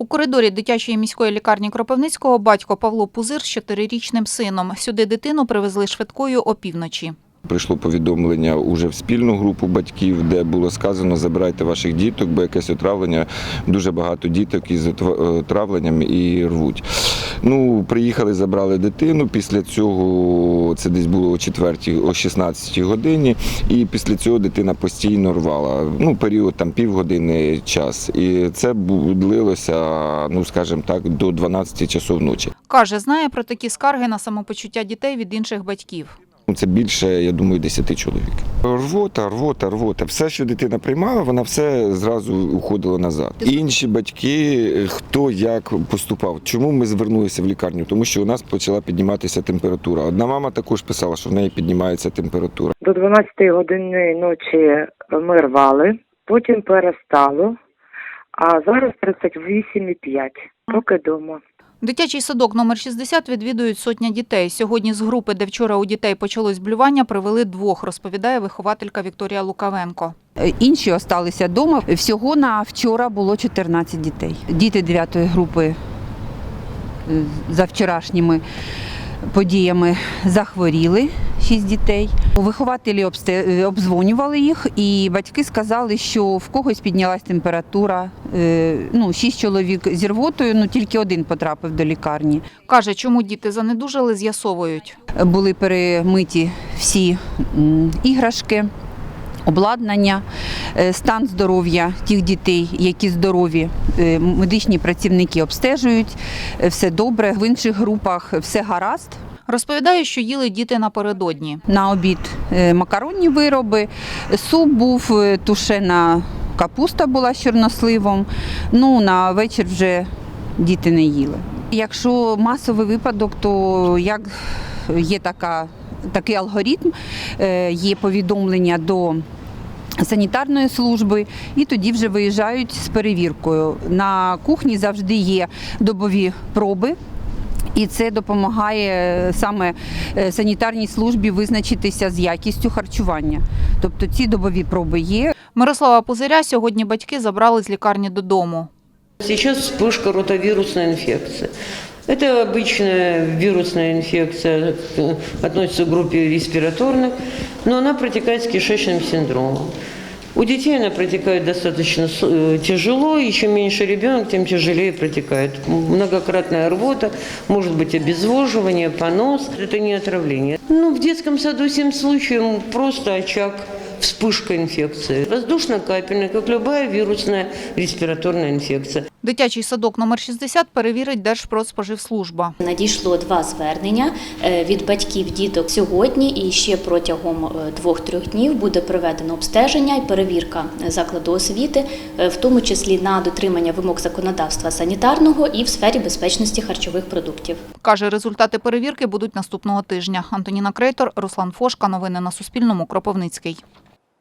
У коридорі дитячої міської лікарні Кропивницького батько Павло Пузир з чотирирічним сином. Сюди дитину привезли швидкою опівночі. Прийшло повідомлення уже в спільну групу батьків, де було сказано, забирайте ваших діток, бо якесь отравлення. Дуже багато діток із отравленням і рвуть. Ну, приїхали, забрали дитину. Після цього це десь було о 4 о 16 годині. І після цього дитина постійно рвала. Ну, період там півгодини час. І це длилося, ну скажімо так, до 12 часов ночі. Каже, знає про такі скарги на самопочуття дітей від інших батьків. Ну, Це більше, я думаю, 10 чоловік. Рвота, рвота, рвота. Все, що дитина приймала, вона все зразу уходила назад. Інші батьки, хто як поступав. Чому ми звернулися в лікарню? Тому що у нас почала підніматися температура. Одна мама також писала, що в неї піднімається температура. До 12 години ночі ми рвали, потім перестало, а зараз 38,5, поки вдома. Дитячий садок номер 60 відвідують сотня дітей. Сьогодні з групи, де вчора у дітей почалось блювання, привели двох, розповідає вихователька Вікторія Лукавенко. Інші залишилися вдома. Всього на вчора було 14 дітей. Діти 9 групи е, за вчорашніми подіями захворіли. 6 дітей. Вихователі е, їх, і батьки сказали, що в когось піднялась температура. Е, Ну, 6 чоловік зі рвотою, ну тільки один потрапив до лікарні. Каже, чому діти занедужали, з'ясовують. були перемиті всі іграшки, обладнання, стан здоров'я тих дітей, які здорові. Е, Медичні працівники обстежують, е, все добре. В інших групах все гаразд. Розповідає, що їли діти напередодні. На обід е, макаронні вироби, суп був, е, тушена капуста була з чорносливом. Ну, на вечір вже діти не їли. Якщо масовий випадок, то як є така, такий алгоритм, е, є повідомлення до санітарної служби, і тоді вже виїжджають з перевіркою. На кухні завжди є добові проби. І це допомагає саме е, санітарній службі визначитися з якістю харчування. Тобто ці добові проби є. Мирослава Пузиря сьогодні батьки забрали з лікарні додому. Сейчас вспышка ротовирусной инфекции. Это обычная вирусная инфекция, э, относится к группе респираторных, но она протекает с кишечным синдромом. У детей она протекает достаточно с- э, тяжело, и чем меньше ребенок, тем тяжелее протекает. Многократная рвота, может быть обезвоживание, понос. Это не отравление. Ну, в детском саду 7 случаев просто очаг вспышка инфекции. Воздушно-капельная, как любая вирусная респираторная инфекция. Дитячий садок номер 60 перевірить Держпродспоживслужба. Надійшло два звернення е, від батьків діток сьогодні, і ще протягом е, двох-трьох днів буде проведено обстеження і перевірка закладу освіти, е, в тому числі на дотримання вимог законодавства санітарного і в сфері безпечності харчових продуктів. Каже, результати перевірки будуть наступного тижня. Антоніна Крейтор, Руслан Фошка. Новини на Суспільному. Кропивницький.